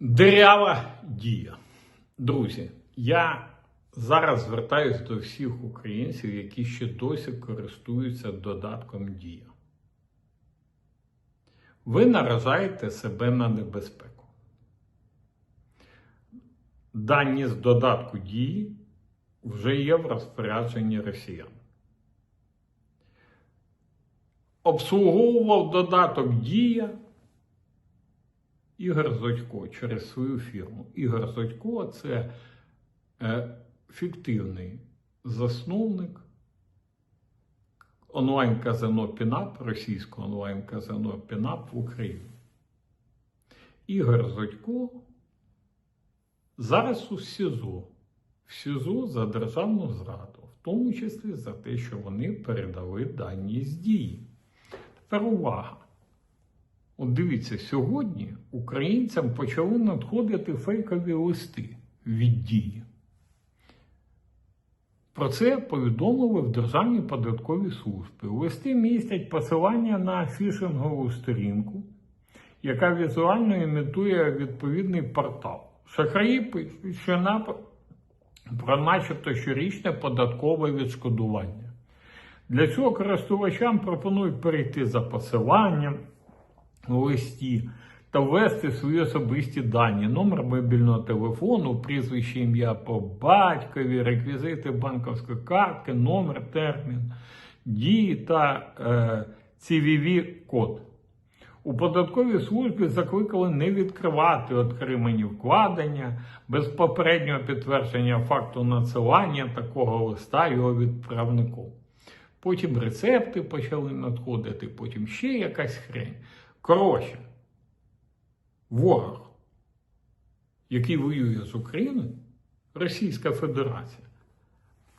Дирява дія. Друзі, я зараз звертаюся до всіх українців, які ще досі користуються додатком Дія. Ви наражаєте себе на небезпеку. Дані з додатку дії вже є в розпорядженні росіян. Обслуговував додаток Дія Ігор Зодько через свою фірму. Ігор Зодько це е, фіктивний засновник онлайн-казино Пінап, російського онлайн-казино Пінап в Україні. Ігор Зодько зараз у СІЗО. В СІЗО за державну зраду, в тому числі за те, що вони передали дані з дії. Тепер увага. От дивіться, сьогодні українцям почали надходити фейкові листи від дії. Про це повідомили в Державній податковій службі. Листи містять посилання на фішингову сторінку, яка візуально імітує відповідний портал. Шахраї пишуть, що на про начебто щорічне податкове відшкодування. Для цього користувачам пропонують перейти за посиланням листі та ввести свої особисті дані, номер мобільного телефону, прізвище ім'я по батькові, реквізити банківської картки, номер, термін, дії та е, cvv код У податковій службі закликали не відкривати отримані вкладення без попереднього підтвердження факту надсилання такого листа його відправнику. Потім рецепти почали надходити, потім ще якась хрень. Коротше, ворог, який воює з Україною, Російська Федерація,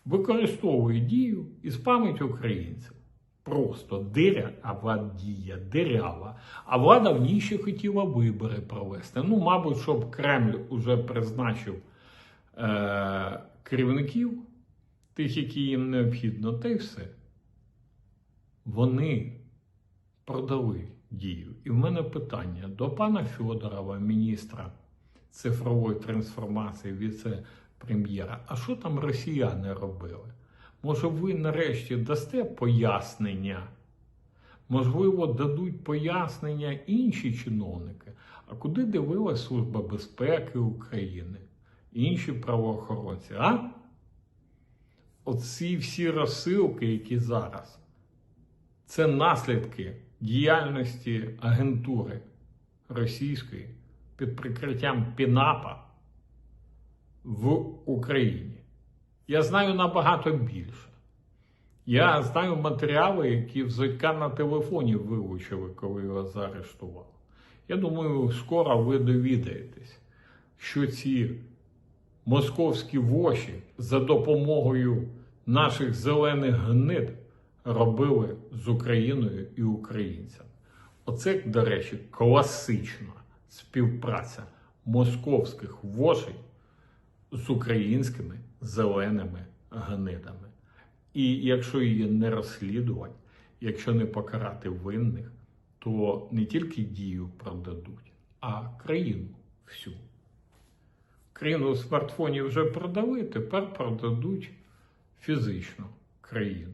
використовує дію і спамить українців. Просто диря, а влада дія, дирява. А влада в ній ще хотіла вибори провести. Ну, мабуть, щоб Кремль уже призначив е- керівників, тих, які їм необхідно, та й все. Вони продали дію. І в мене питання до пана Федорова, міністра цифрової трансформації, віце-прем'єра. А що там росіяни робили? Може, ви нарешті дасте пояснення? Можливо, дадуть пояснення інші чиновники. А куди дивилась Служба безпеки України, інші правоохоронці? А? Оці всі розсилки, які зараз, це наслідки діяльності агентури російської під прикриттям Пінапа в Україні. Я знаю набагато більше. Я знаю матеріали, які взуття на телефоні вилучили, коли його заарештували. Я думаю, скоро ви довідаєтесь, що ці московські воші за допомогою наших зелених гнид робили з Україною і українцями. Оце, до речі, класична співпраця московських вошей з українськими зеленими гнидами. І якщо її не розслідувати, якщо не покарати винних, то не тільки дію продадуть, а країну всю. Країну в смартфоні вже продали, тепер продадуть фізично країну.